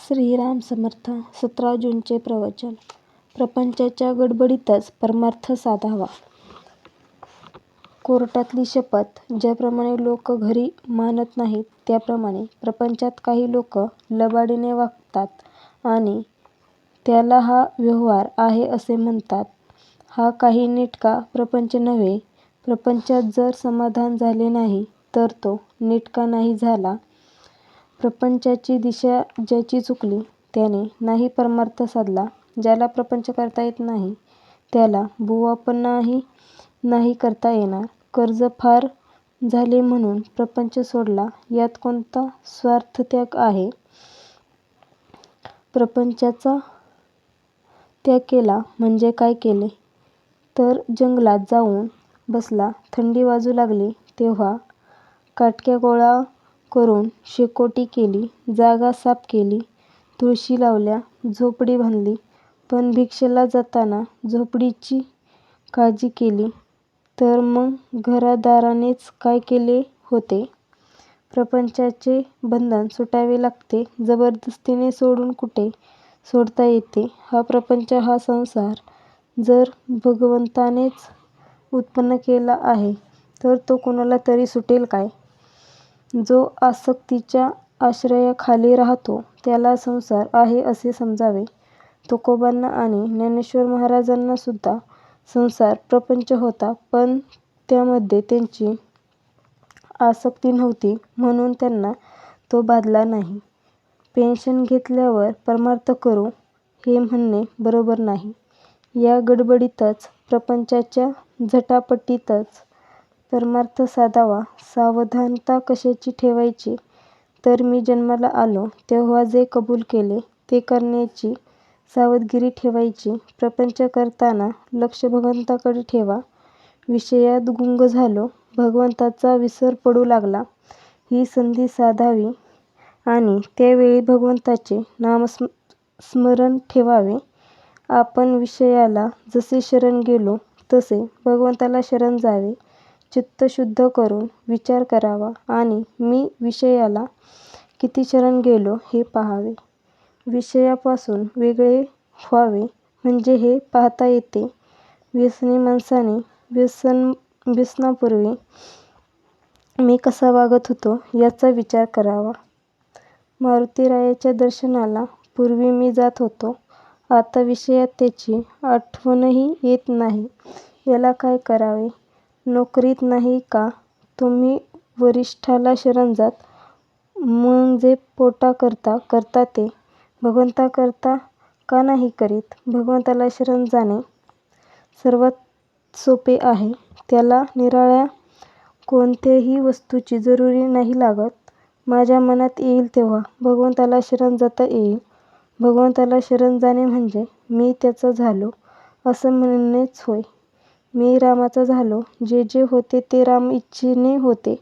श्रीराम समर्थ सतरा जूनचे प्रवचन प्रपंचाच्या गडबडीतच परमार्थ साधावा. कोर्टातली शपथ ज्याप्रमाणे लोक घरी मानत नाहीत त्याप्रमाणे प्रपंचात काही लोक लबाडीने वागतात आणि त्याला हा व्यवहार आहे असे म्हणतात. हा काही नेटका प्रपंच नव्हे. प्रपंचात जर समाधान झाले नाही तर तो नीटका नाही झाला. प्रपंचाची दिशा ज्याची चुकली त्याने नाही परमार्थ साधला. ज्याला प्रपंच करता येत नाही त्याला बुवापणही नाही करता येणार. कर्ज फार झाले म्हणून प्रपंच सोडला यात कोणता स्वार्थत्याग आहे? प्रपंचाचा त्याग केला म्हणजे काय केले तर जंगलात जाऊन बसला. थंडी वाजू लागली तेव्हा काटक्या गोळा करून शेकोटी केली. जागा साफ केली. तुळशी लावल्या. झोपडी बांधली. पण भिक्षेला जाताना झोपडीची काळजी केली तर मग घरादारानेच काय केले होते? प्रपंचाचे बंधन सुटावे लागते. जबरदस्तीने सोडून कुठे सोडता येते? हा प्रपंच हा संसार जर भगवंतानेच उत्पन्न केला आहे तर तो कुणाला तरी सुटेल काय? जो आसक्तीच्या आश्रयाखाली राहतो त्याला संसार आहे असे समजावे. तुकोबांना आणि ज्ञानेश्वर महाराजांनासुद्धा संसार प्रपंच होता पण त्यामध्ये त्यांची आसक्ती नव्हती म्हणून त्यांना तो बाधला नाही. पेन्शन घेतल्यावर परमार्थ करू हे म्हणणे बरोबर नाही. या गडबडीतच प्रपंचाच्या झटापटीतच परमार्थ साधावा. सावधानता कशाची ठेवायची तर मी जन्माला आलो तेव्हा जे कबूल केले ते करण्याची सावधगिरी ठेवायची. प्रपंच करताना लक्ष भगवंताकडे ठेवा. विषयात गुंग झालो. भगवंताचा विसर पडू लागला. ही संधी साधावी आणि त्यावेळी भगवंताचे नामस्मरण ठेवावे. आपण विषयाला जसे शरण गेलो तसे भगवंताला शरण जावे. चित्त शुद्ध करून विचार करावा आणि मी विषयाला किती शरण गेलो हे पाहावे. विषयापासून वेगळे व्हावे म्हणजे हे पाहता येते. व्यसनी माणसाने व्यसन व्यसनापूर्वी मी कसा वागत होतो याचा विचार करावा. मारुतीरायाच्या दर्शनाला पूर्वी मी जात होतो. आता विषयात त्याची आठवणही येत नाही. याला काय करावे? नोकरीत नाही का तुम्ही वरिष्ठाला शरण जात? म्हणजे जे पोटाकरता करता ते भगवंताकरता का नाही करीत? भगवंताला शरण जाणे सर्वात सोपे आहे. त्याला निराळ्या कोणत्याही वस्तूची जरुरी नाही लागत. माझ्या मनात येईल तेव्हा भगवंताला शरण जाता येईल. भगवंताला शरण जाणे म्हणजे मी त्याचा झालो असं म्हणणेच होय. मी रामाचा झालो. जे जे होते ते रामइच्छेने होते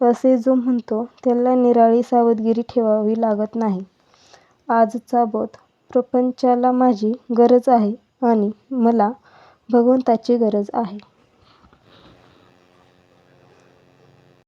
असे जो म्हणतो त्याला निराळी सावधगिरी ठेवावी लागत नाही. आजचा बोध प्रपंचाला माझी गरज आहे आणि मला भगवंताची गरज आहे.